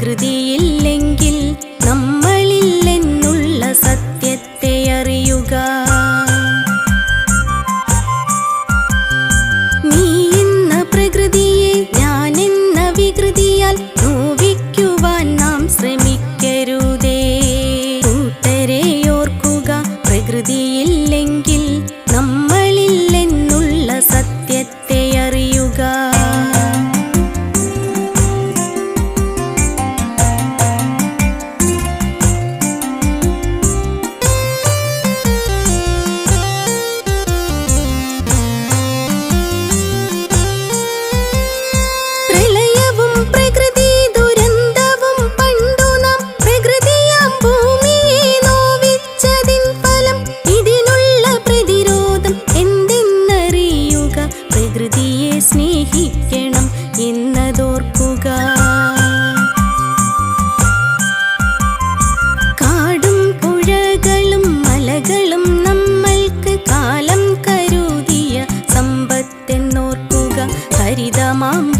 പ്രകൃതിയില്ലെങ്കിൽ നമ്മളില്ലെന്നുള്ള സത്യത്തെ അറിയുക. നീ എന്ന പ്രകൃതിയെ ഞാൻ എന്ന വികൃതിയാൽ Mom.